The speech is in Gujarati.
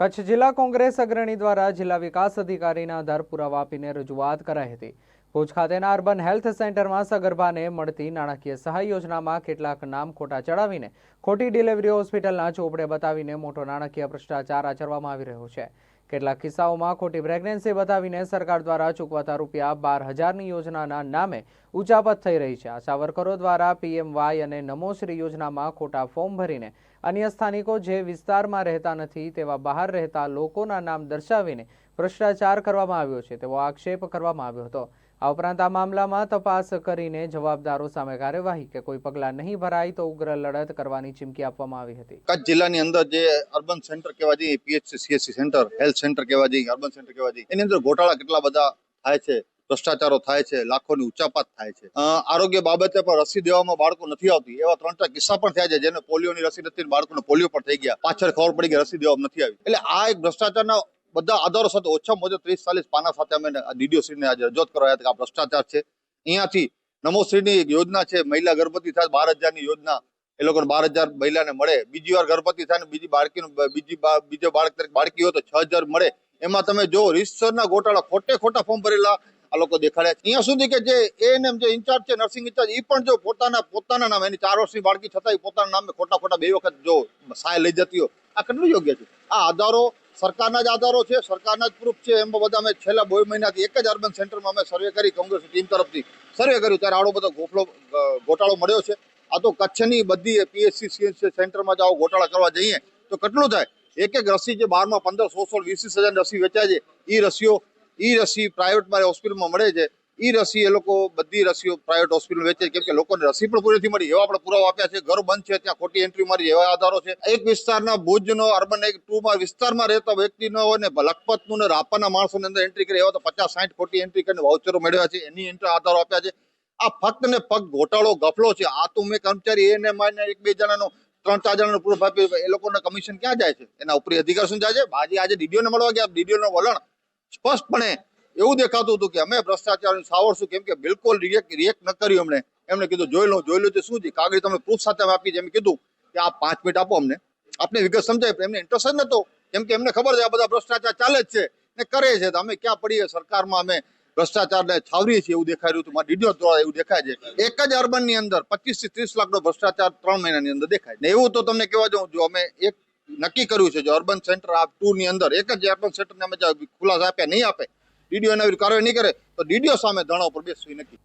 કચ્છ જિલ્લા કોંગ્રેસ અગ્રણી દ્વારા જિલ્લા વિકાસ અધિકારીના આધાર પુરાવા આપીને રજૂઆત કરાઈ હતી. ભુજ ખાતેના અર્બન હેલ્થ સેન્ટરમાં સગર્ભાને મળતી નાણાકીય સહાય યોજનામાં કેટલાક નામ ખોટા ચડાવીને ખોટી ડિલિવરી હોસ્પિટલના ચોપડે બતાવીને મોટો નાણાકીય ભ્રષ્ટાચાર આચરવામાં આવી રહ્યો છે. કેટલાક કિસ્સાઓમાં ખોટી પ્રેગ્નન્સી બતાવીને સરકાર દ્વારા ચૂકવાતા રૂપિયા બાર હજારની યોજનાના નામે ઉચાપત થઈ રહી છે. આશા વર્કરો દ્વારા પીએમવાય અને નમોશ્રી યોજનામાં ખોટા ફોર્મ ભરીને અન્ય સ્થાનિકો જે વિસ્તારમાં રહેતા નથી તેવા બહાર રહેતા લોકોના નામ દર્શાવીને ભ્રષ્ટાચાર કરવામાં આવ્યો છે તેવો આક્ષેપ કરવામાં આવ્યો હતો. આ ઉપરાંત આ મામલામાં તપાસ કરીને જવાબદારો સામે કાર્યવાહી કે કોઈ પગલાં નહીં ભરાય તો ઉગ્ર લડત કરવાની ચીમકી આપવામાં આવી હતી. કચ્છ જિલ્લાની અંદર જે અર્બન સેન્ટર કહેવા જઈએ PHC CSC center, health center કહેવા જઈએ અર્બન સેન્ટર કહેવા જઈએ એની અંદર ગોટાળા કેટલા બધા થાય છે, ભ્રષ્ટાચારો થાય છે, લાખોની ઉચ્ચાપાત થાય છે. આરોગ્ય બાબતે પણ રસી દેવામાં બાળકો નથી આવતી, એવા ત્રણ ચાર કિસ્સા પણ થયા છે જેને પોલિયોની રસી નથી બાળકોને પોલિયો પણ થઈ ગયા. પાછળ ખબર પડી કે રસી દેવામાં નથી આવી. એટલે આ એક ભ્રષ્ટાચારના બધા આધારો સાથે ઓછામાં ઓછા ત્રીસ, ચાલીસ પાના સાથે અમે ડીડીઓશ્રીને આજે રજૂઆત કરવા આવ્યા કે આ ભ્રષ્ટાચાર છે. અહીંયાથી નમોશ્રીની એક યોજના છે, મહિલા ગર્ભવતી થાય બાર હજારની યોજના, એ લોકોને બાર હજાર મહિલાને મળે. બીજી વાર ગર્ભવતી થાય બીજી બાળકીનું, બીજી બીજો બાળક તરીકે બાળકી હોય તો છ હજાર મળે. એમાં તમે જો રીતસરના ગોટાળા ખોટે ખોટા ફોર્મ ભરેલા આ લોકો દેખાડ્યા. અહીંયા સુધી કે જે એએનએમ જે ઇન્ચાર્જ છે, નર્સિંગ ઇન્ચાર્જ એ પણ જો પોતાના પોતાના નામે, એની ચાર વર્ષની બાળકી છતાં પોતાના નામે ખોટા ખોટા બે વખત જો સહાય લઈ જતી હોય, આ કેટલું યોગ્ય છે? આ આધારો સરકારના જ આધારો છે, સરકારના જ પ્રૂફ છે, એમ બધા અમે છેલ્લા બે મહિનાથી એક જ અર્બન સેન્ટરમાં અમે સર્વે કરી કોંગ્રેસ ટીમ તરફથી સર્વે કર્યું. ત્યારે આડો બધો ગોફલો ગોટાળો મળ્યો છે. આ તો કચ્છની બધી પીએચસી સીએચસી સેન્ટરમાં જ આવો ગોટાળા કરવા જઈએ, તો કેટલું થાય? એક એક રસી જે બારમાં પંદર, સો સો, વીસ હજારની રસી વેચાય છે એ રસીઓ એ રસી પ્રાઇવેટમાં હોસ્પિટલમાં મળે છે. એ રસી એ લોકો બધી રસીઓ પ્રાઇવેટ હોસ્પિટલ વેચે છે. કેમ કે લોકોને રસી પણ પૂરી નથી મળી. એવા આપણે પુરાવા આપ્યા છે. ઘર બંધ છે. ત્યાં ખોટી એન્ટ્રી મારી એવા આધારો છે. એક વિસ્તારના ભુજનો અર્બન એક ટુમાં વિસ્તારમાં રહેતા વ્યક્તિનો અને લખપતનું ને રાપાના માણસોની અંદર એન્ટ્રી કરી એવા તો પચાસ સાઠ ખોટી એન્ટ્રી કરીને વાઉચરો મેળવ્યા છે. એની એન્ટ્રી આધારો આપ્યા છે. આ ફક્ત ને ફક્ત ગોટાળો ગફલો છે. આ તો મેં કર્મચારી એને માને એક બે જણાનો, ત્રણ ચાર જણાનો પ્રૂફ આપ્યું એ લોકોના કમિશન ક્યાં જાય છે? એના ઉપરી અધિકાર શું જાય છે? બાજી આજે ડીડીઓને મળવા ગયા. ડીડીઓ નું વલણ સ્પષ્ટપણે એવું દેખાતું હતું કે અમે ભ્રષ્ટાચાર સાવરશું કેમ કે બિલકુલ રિએક્ટ રિએક્ટ ન કર્યું એમણે એમણે કીધું, જોઈ લો જોઈ લો તો શું છે? કાગળ તમને પ્રૂફ સાથે અમે આપી એમ કીધું કે, આ પાંચ મિનિટ આપો અમને. આપને વિગત સમજાય એમને ઇન્ટરેસ્ટ જ નતો કેમ કે એમને ખબર છે, આ બધા ભ્રષ્ટાચાર ચાલે જ છે ને કરે છે. તો અમે ક્યાં પડીએ? સરકારમાં અમે ભ્રષ્ટાચારને છાવરીએ છીએ એવું દેખાઈ રહ્યું હતું. મારા ડીડીઓ દ્વારા એવું દેખાય છે. એક જ અર્બનની અંદર પચીસથી ત્રીસ લાખનો ભ્રષ્ટાચાર ત્રણ મહિનાની અંદર દેખાય ને એવું તો તમને કહેવા જાઉં, જો અમે એક નક્કી કર્યું છે, જો અર્બન સેન્ટર આ ટુ ની અંદર એક જ અર્બન સેન્ટર ને અમે ખુલાસા આપ્યા, નહીં આપે ડીડીઓ એના કાર્યવાહી નહીં કરે તો ડીડીઓ સામે ધરણા ઉપર બેસવી નક્કી.